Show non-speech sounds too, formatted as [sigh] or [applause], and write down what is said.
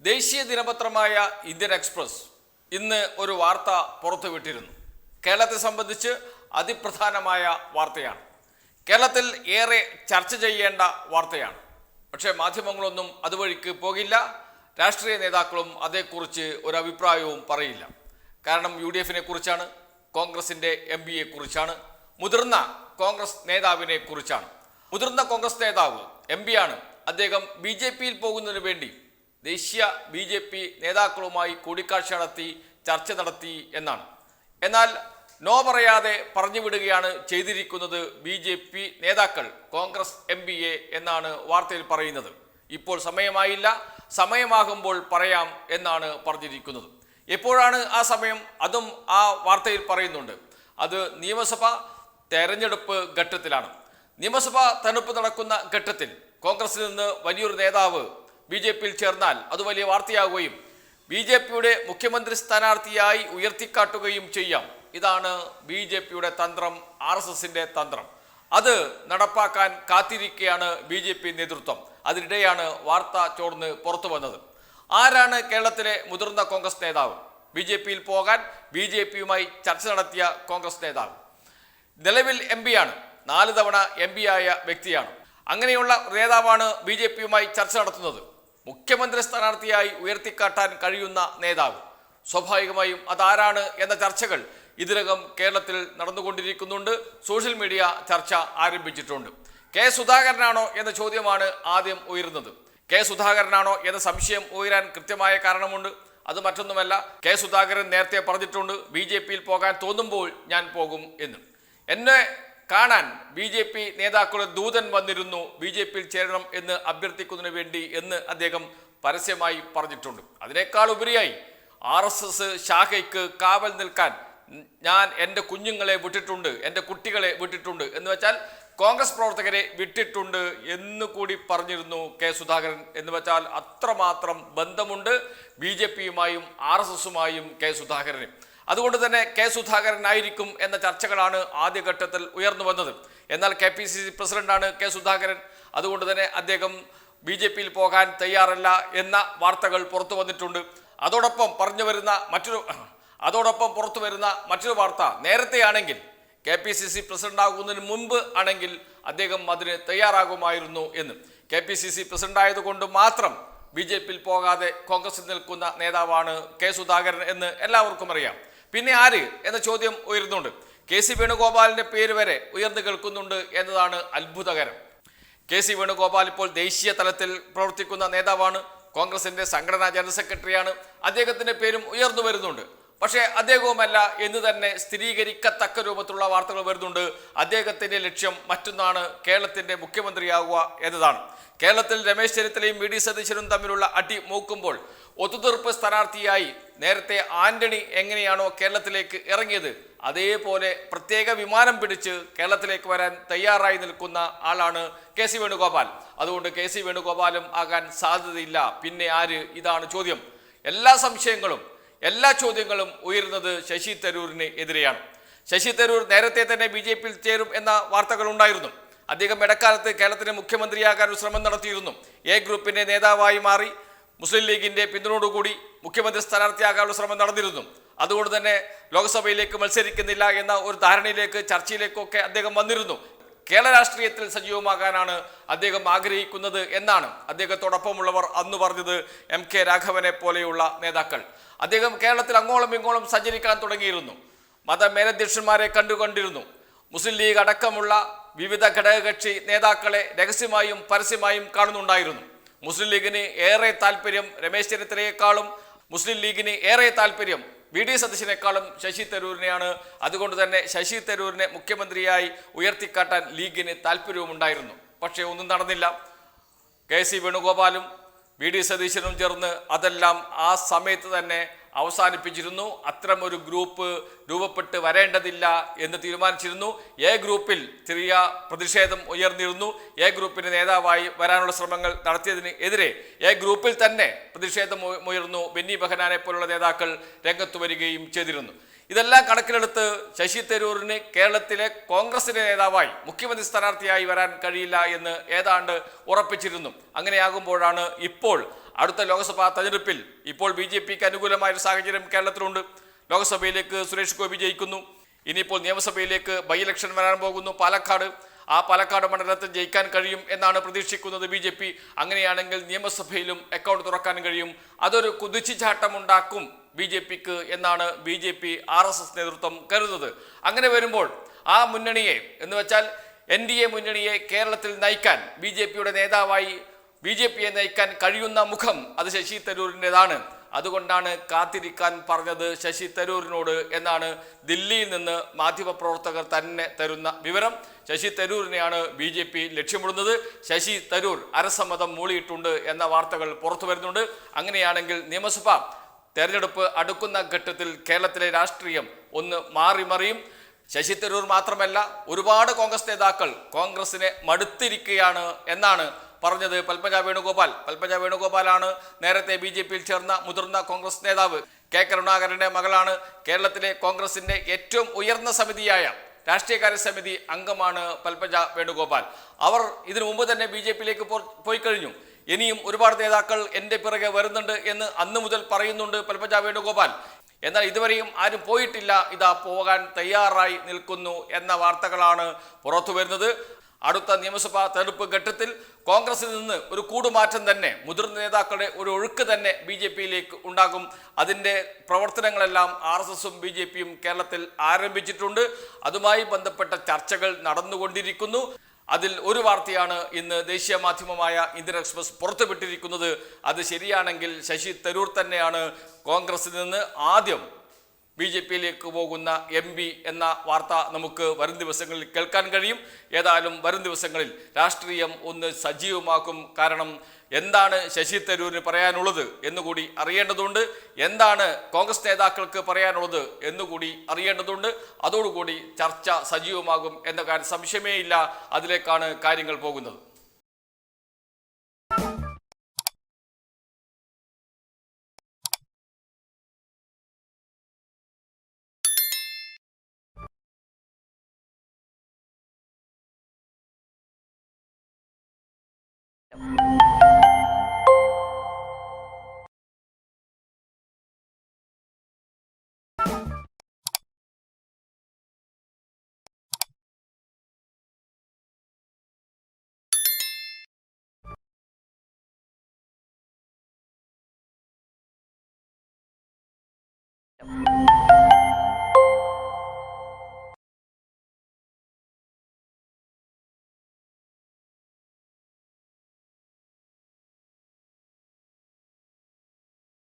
ദേശീയ ദിനപത്രമായ Indian express ഇന്ന് ഒരു വാർത്ത പുറത്തുവിട്ടിരുന്നു. കേരളത്തെ സംബന്ധിച്ച് അതിപ്രധാനമായ വാർത്തയാണ്. കേരളത്തിൽ ഏറെ ചർച്ച ചെയ്യേണ്ട വാർത്തയാണ്. പക്ഷേ മാധ്യമങ്ങളൊന്നും അതുവഴിക്ക് പോകില്ല. രാഷ്ട്രീയ നേതാക്കളും അതേക്കുറിച്ച് ഒരു അഭിപ്രായവും പറയില്ല. കാരണം യു ഡി എഫിനെ കുറിച്ചാണ് കോൺഗ്രസിന്റെ എം പിയെ കുറിച്ചാണ് മുതിർന്ന കോൺഗ്രസ് നേതാവിനെ കുറിച്ചാണ്. മുതിർന്ന കോൺഗ്രസ് നേതാവ് എം ആണ് അദ്ദേഹം ബി ജെ പിയിൽ പോകുന്നതിന് വേണ്ടി ദേശീയ ബി ജെ പി നേതാക്കളുമായി കൂടിക്കാഴ്ച നടത്തി ചർച്ച നടത്തി എന്നാണ്. എന്നാൽ നോ പറയാതെ പറഞ്ഞു വിടുകയാണ് ചെയ്തിരിക്കുന്നത് ബി ജെ പി നേതാക്കൾ കോൺഗ്രസ് എം പി എ എന്നാണ് വാർത്തയിൽ പറയുന്നത്. ഇപ്പോൾ സമയമായില്ല സമയമാകുമ്പോൾ പറയാം എന്നാണ് പറഞ്ഞിരിക്കുന്നത്. എപ്പോഴാണ് ആ സമയം? അതും ആ വാർത്തയിൽ പറയുന്നുണ്ട്. അത് നിയമസഭ തെരഞ്ഞെടുപ്പ് ഘട്ടത്തിലാണ്. നിയമസഭാ തെരഞ്ഞെടുപ്പ് നടക്കുന്ന ഘട്ടത്തിൽ കോൺഗ്രസിൽ നിന്ന് വലിയൊരു നേതാവ് ബി ജെ പിയിൽ ചേർന്നാൽ അത് വലിയ വാർത്തയാകുകയും ബി ജെ പിയുടെ മുഖ്യമന്ത്രി സ്ഥാനാർത്ഥിയായി ഉയർത്തിക്കാട്ടുകയും ചെയ്യാം. ഇതാണ് ബി ജെ പിയുടെ തന്ത്രം ആർ എസ് എസിന്റെ തന്ത്രം. അത് നടപ്പാക്കാൻ കാത്തിരിക്കുകയാണ് ബി ജെ പി നേതൃത്വം. അതിനിടെയാണ് വാർത്ത ചോർന്ന് പുറത്തു വന്നത്. ആരാണ് കേരളത്തിലെ മുതിർന്ന കോൺഗ്രസ് നേതാവ്? ബി ജെ പിയിൽ പോകാൻ ബി ജെ പിയുമായി ചർച്ച നടത്തിയ കോൺഗ്രസ് നേതാവ്. നിലവിൽ എം ആണ്. നാല് തവണ എം ആയ വ്യക്തിയാണ്. അങ്ങനെയുള്ള നേതാവാണ് ബി ജെ പിയുമായി ചർച്ച നടത്തുന്നത്. മുഖ്യമന്ത്രി സ്ഥാനാർത്ഥിയായി ഉയർത്തിക്കാട്ടാൻ കഴിയുന്ന നേതാവ്. സ്വാഭാവികമായും അതാരാണ് എന്ന ചർച്ചകൾ ഇതിനകം കേരളത്തിൽ നടന്നുകൊണ്ടിരിക്കുന്നുണ്ട്. സോഷ്യൽ മീഡിയ ചർച്ച ആരംഭിച്ചിട്ടുണ്ട്. കെ സുധാകരനാണോ എന്ന ചോദ്യമാണ് ആദ്യം ഉയരുന്നത്. കെ സുധാകരനാണോ എന്ന സംശയം ഉയരാൻ കൃത്യമായ കാരണമുണ്ട്. അത് മറ്റൊന്നുമല്ല കെ സുധാകരൻ നേരത്തെ പറഞ്ഞിട്ടുണ്ട് ബി ജെ പിയിൽ പോകാൻ തോന്നുമ്പോൾ ഞാൻ പോകും എന്ന്. എന്നെ കാണാൻ ബി ജെ പി നേതാക്കളുടെ ദൂതൻ വന്നിരുന്നു ബി ജെ പിയിൽ ചേരണം എന്ന് അഭ്യർത്ഥിക്കുന്നതിന് വേണ്ടി എന്ന് അദ്ദേഹം പരസ്യമായി പറഞ്ഞിട്ടുണ്ട്. അതിനേക്കാൾ ഉപരിയായി ആർ എസ് എസ് ശാഖയ്ക്ക് കാവൽ നിൽക്കാൻ ഞാൻ എന്റെ കുഞ്ഞുങ്ങളെ വിട്ടിട്ടുണ്ട് എന്റെ കുട്ടികളെ വിട്ടിട്ടുണ്ട് എന്ന് വെച്ചാൽ കോൺഗ്രസ് പ്രവർത്തകരെ വിട്ടിട്ടുണ്ട് എന്ന് കൂടി പറഞ്ഞിരുന്നു കെ സുധാകരൻ എന്ന് വെച്ചാൽ അത്രമാത്രം ബന്ധമുണ്ട് ബി ജെ പിയുമായും ആർ എസ് എസുമായും കെ സുധാകരനും. അതുകൊണ്ട് തന്നെ കെ സുധാകരൻ സുധാകരനായിരിക്കും എന്ന ചർച്ചകളാണ് ആദ്യഘട്ടത്തിൽ ഉയർന്നു വന്നത്. എന്നാൽ കെ പി സി സി പ്രസിഡന്റാണ് കെ സുധാകരൻ. അതുകൊണ്ട് തന്നെ അദ്ദേഹം ബി ജെ പിയിൽ പോകാൻ തയ്യാറല്ല എന്ന വാർത്തകൾ പുറത്തു വന്നിട്ടുണ്ട്. അതോടൊപ്പം പറഞ്ഞു വരുന്ന മറ്റൊരു [clears throat] അതോടൊപ്പം പുറത്തു വരുന്ന മറ്റൊരു വാർത്ത. നേരത്തെയാണെങ്കിൽ K P C C president ആകുന്നതിന് മുൻപ് ആണെങ്കിൽ അദ്ദേഹം അതിന് തയ്യാറാകുമായിരുന്നു എന്ന്. K P C C president ആയതുകൊണ്ട് മാത്രം ബി ജെ പിയിൽ പോകാതെ കോൺഗ്രസിൽ നിൽക്കുന്ന നേതാവാണ് കെ സുധാകരൻ എന്ന് എല്ലാവർക്കും അറിയാം. പിന്നെ ആര് എന്ന ചോദ്യം ഉയരുന്നുണ്ട്. കെ സി വേണുഗോപാലിന്റെ പേര് വരെ ഉയർന്നു കേൾക്കുന്നുണ്ട് എന്നതാണ് അത്ഭുതകരം. കെ സി വേണുഗോപാൽ ഇപ്പോൾ ദേശീയ തലത്തിൽ പ്രവർത്തിക്കുന്ന നേതാവാണ്. കോൺഗ്രസിന്റെ സംഘടനാ ജനറൽ സെക്രട്ടറിയാണ്. അദ്ദേഹത്തിന്റെ പേരും ഉയർന്നു വരുന്നുണ്ട്. പക്ഷേ അദ്ദേഹവുമല്ല എന്ന് തന്നെ സ്ഥിരീകരിക്കത്തക്ക രൂപത്തിലുള്ള വാർത്തകൾ വരുന്നുണ്ട്. അദ്ദേഹത്തിന്റെ ലക്ഷ്യം മറ്റൊന്നാണ് കേരളത്തിന്റെ മുഖ്യമന്ത്രിയാവുക എന്നതാണ്. കേരളത്തിൽ രമേശ് ചെന്നിത്തലയും വി ഡി സതീശനും തമ്മിലുള്ള അടി മൂക്കുമ്പോൾ ഒത്തുതീർപ്പ് സ്ഥാനാർത്ഥിയായി നേരത്തെ ആന്റണി എങ്ങനെയാണോ കേരളത്തിലേക്ക് ഇറങ്ങിയത് അതേപോലെ പ്രത്യേക വിമാനം പിടിച്ച് കേരളത്തിലേക്ക് വരാൻ തയ്യാറായി നിൽക്കുന്ന ആളാണ് കെ സി വേണുഗോപാൽ. അതുകൊണ്ട് കെ സി വേണുഗോപാലും ആകാൻ സാധ്യതയില്ല. പിന്നെ ആര്? ഇതാണ് ചോദ്യം. എല്ലാ സംശയങ്ങളും എല്ലാ ചോദ്യങ്ങളും ഉയരുന്നത് ശശി തരൂരിന് എതിരെയാണ്. ശശി തരൂർ നേരത്തെ തന്നെ ബി ജെ പിയിൽ ചേരും എന്ന വാർത്തകൾ ഉണ്ടായിരുന്നു. അദ്ദേഹം ഇടക്കാലത്ത് കേരളത്തിന് മുഖ്യമന്ത്രിയാകാൻ ഒരു ശ്രമം നടത്തിയിരുന്നു. എ ഗ്രൂപ്പിന്റെ നേതാവായി മാറി മുസ്ലിം ലീഗിന്റെ പിന്തുണയോടുകൂടി മുഖ്യമന്ത്രി സ്ഥാനാർത്ഥിയാകാനുള്ള ശ്രമം നടന്നിരുന്നു. അതുകൊണ്ട് തന്നെ ലോക്സഭയിലേക്ക് മത്സരിക്കുന്നില്ല എന്ന ഒരു ധാരണയിലേക്ക് ചർച്ചയിലേക്കൊക്കെ അദ്ദേഹം വന്നിരുന്നു. കേരള രാഷ്ട്രീയത്തിൽ സജീവമാകാനാണ് അദ്ദേഹം ആഗ്രഹിക്കുന്നത് എന്നാണ് അദ്ദേഹത്തോടൊപ്പമുള്ളവർ അന്ന് പറഞ്ഞത് എം കെ രാഘവനെ പോലെയുള്ള നേതാക്കൾ. അദ്ദേഹം കേരളത്തിൽ അങ്ങോളം ഇങ്ങോളം സഞ്ചരിക്കാൻ തുടങ്ങിയിരുന്നു. മത മേലധ്യക്ഷന്മാരെ കണ്ടുകൊണ്ടിരുന്നു. മുസ്ലിം ലീഗ് അടക്കമുള്ള വിവിധ ഘടകകക്ഷി നേതാക്കളെ രഹസ്യമായും പരസ്യമായും കാണുന്നുണ്ടായിരുന്നു. മുസ്ലിം ലീഗിന് ഏറെ താല്പര്യം രമേശ് ചെന്നിത്തലയെക്കാളും മുസ്ലിം ലീഗിന് ഏറെ താല്പര്യം വി ഡി സതീശിനേക്കാളും ശശി തരൂരിനെയാണ്. അതുകൊണ്ട് തന്നെ ശശി തരൂരിനെ മുഖ്യമന്ത്രിയായി ഉയർത്തിക്കാട്ടാൻ ലീഗിന് താല്പര്യവുമുണ്ടായിരുന്നു പക്ഷേ ഒന്നും നടന്നില്ല. കെ സി വേണുഗോപാലും വി ഡി സതീശനും ചേർന്ന് അതെല്ലാം ആ സമയത്ത് തന്നെ അവസാനിപ്പിച്ചിരുന്നു. അത്തരമൊരു ഗ്രൂപ്പ് രൂപപ്പെട്ട് വരേണ്ടതില്ല എന്ന് തീരുമാനിച്ചിരുന്നു. എ ഗ്രൂപ്പിൽ ചെറിയ പ്രതിഷേധം ഉയർന്നിരുന്നു. എ ഗ്രൂപ്പിന്റെ നേതാവായി വരാനുള്ള ശ്രമങ്ങൾ നടത്തിയതിന് എതിരെ എ ഗ്രൂപ്പിൽ തന്നെ പ്രതിഷേധം ഉയ- ഉയർന്നു. ബെന്നി ബെഹനാനെ പോലുള്ള നേതാക്കൾ രംഗത്ത് വരികയും ചെയ്തിരുന്നു. ഇതെല്ലാം കണക്കിലെടുത്ത് ശശി തരൂരിന് കേരളത്തിലെ കോൺഗ്രസിന്റെ നേതാവായി മുഖ്യമന്ത്രി സ്ഥാനാർത്ഥിയായി വരാൻ കഴിയില്ല എന്ന് ഏതാണ്ട് ഉറപ്പിച്ചിരുന്നു. അങ്ങനെയാകുമ്പോഴാണ് ഇപ്പോൾ അടുത്ത ലോക്സഭാ തെരഞ്ഞെടുപ്പിൽ ഇപ്പോൾ ബി ജെ പിക്ക് അനുകൂലമായ ഒരു സാഹചര്യം കേരളത്തിലുണ്ട്. ലോക്സഭയിലേക്ക് സുരേഷ് ഗോപി ജയിക്കുന്നു. ഇനിയിപ്പോൾ നിയമസഭയിലേക്ക് ബൈ ഇലക്ഷൻ വരാൻ പോകുന്നു. പാലക്കാട് ആ പാലക്കാട് മണ്ഡലത്തിൽ ജയിക്കാൻ കഴിയും എന്നാണ് പ്രതീക്ഷിക്കുന്നത് ബി ജെ പി. അങ്ങനെയാണെങ്കിൽ നിയമസഭയിലും അക്കൗണ്ട് തുറക്കാൻ കഴിയും. അതൊരു കുതിച്ചുചാട്ടം ഉണ്ടാക്കും ബി ജെ പിക്ക് എന്നാണ് B J P R S S നേതൃത്വം കരുതുന്നത്. അങ്ങനെ വരുമ്പോൾ ആ മുന്നണിയെ എന്ന് വെച്ചാൽ എൻ ഡി എ മുന്നണിയെ കേരളത്തിൽ നയിക്കാൻ ബി ജെ പിയുടെ നേതാവായി ബി ജെ പിയെ നയിക്കാൻ കഴിയുന്ന മുഖം അത് ശശി തരൂരിന്റെതാണ്. അതുകൊണ്ടാണ് കാത്തിരിക്കാൻ പറഞ്ഞത് ശശി തരൂരിനോട് എന്നാണ് ദില്ലിയിൽ നിന്ന് മാധ്യമപ്രവർത്തകർ തന്നെ തരുന്ന വിവരം. ശശി തരൂരിനെയാണ് ബി ജെ പി ലക്ഷ്യമിടുന്നത്. ശശി തരൂർ അരസമ്മതം മൂളിയിട്ടുണ്ട് എന്ന വാർത്തകൾ പുറത്തു വരുന്നുണ്ട്. അങ്ങനെയാണെങ്കിൽ നിയമസഭ തെരഞ്ഞെടുപ്പ് അടുക്കുന്ന ഘട്ടത്തിൽ കേരളത്തിലെ രാഷ്ട്രീയം ഒന്ന് മാറി മറിയും. ശശി തരൂർ മാത്രമല്ല ഒരുപാട് കോൺഗ്രസ് നേതാക്കൾ കോൺഗ്രസിനെ മടുത്തിരിക്കുകയാണ് എന്നാണ് പറഞ്ഞത് പൽപ്പജ വേണുഗോപാൽ. പൽപ്പജ വേണുഗോപാലാണ് നേരത്തെ ബി ജെ പിയിൽ ചേർന്ന മുതിർന്ന കോൺഗ്രസ് നേതാവ്. കെ കരുണാകരന്റെ മകളാണ് കേരളത്തിലെ കോൺഗ്രസിന്റെ ഏറ്റവും ഉയർന്ന സമിതിയായ രാഷ്ട്രീയകാര്യ സമിതി അംഗമാണ് പൽപ്പജ വേണുഗോപാൽ. അവർ ഇതിനു മുമ്പ് തന്നെ ബി ജെ പിയിലേക്ക് പോയി കഴിഞ്ഞു ഇനിയും ഒരുപാട് നേതാക്കൾ എന്റെ പിറകെ വരുന്നുണ്ട് എന്ന് അന്ന് മുതൽ പറയുന്നുണ്ട് പൽപ്പജ വേണുഗോപാൽ. എന്നാൽ ഇതുവരെയും ആരും പോയിട്ടില്ല. ഇതാ പോകാൻ തയ്യാറായി നിൽക്കുന്നു എന്ന വാർത്തകളാണ് പുറത്തു വരുന്നത്. അടുത്ത നിയമസഭാ തെരഞ്ഞെടുപ്പ് ഘട്ടത്തിൽ കോൺഗ്രസിൽ നിന്ന് ഒരു കൂടുമാറ്റം തന്നെ മുതിർന്ന നേതാക്കളുടെ ഒരു ഒഴുക്ക് തന്നെ ബി ജെ പിയിലേക്ക് ഉണ്ടാകും. അതിന്റെ പ്രവർത്തനങ്ങളെല്ലാം ആർ എസ് എസും ബി ജെ പിയും കേരളത്തിൽ ആരംഭിച്ചിട്ടുണ്ട്. അതുമായി ബന്ധപ്പെട്ട ചർച്ചകൾ നടന്നുകൊണ്ടിരിക്കുന്നു. അതിൽ ഒരു വാർത്തയാണ് ഇന്ന് ദേശീയ മാധ്യമമായ ഇന്ത്യൻ എക്സ്പ്രസ് പുറത്തുവിട്ടിരിക്കുന്നത്. അത് ശരിയാണെങ്കിൽ ശശി തരൂർ തന്നെയാണ് കോൺഗ്രസിൽ നിന്ന് ആദ്യം ബി ജെ പിയിലേക്ക് പോകുന്ന എം പി എന്ന വാർത്ത നമുക്ക് വരും ദിവസങ്ങളിൽ കേൾക്കാൻ കഴിയും. ഏതായാലും വരും ദിവസങ്ങളിൽ രാഷ്ട്രീയം ഒന്ന് സജീവമാക്കും കാരണം എന്താണ് ശശി തരൂരിന് പറയാനുള്ളത് എന്നുകൂടി അറിയേണ്ടതുണ്ട്. എന്താണ് കോൺഗ്രസ് നേതാക്കൾക്ക് പറയാനുള്ളത് എന്നുകൂടി അറിയേണ്ടതുണ്ട്. അതോടുകൂടി ചർച്ച സജീവമാകും എന്ന കാര്യം സംശയമേ ഇല്ല അതിലേക്കാണ് കാര്യങ്ങൾ പോകുന്നത്. you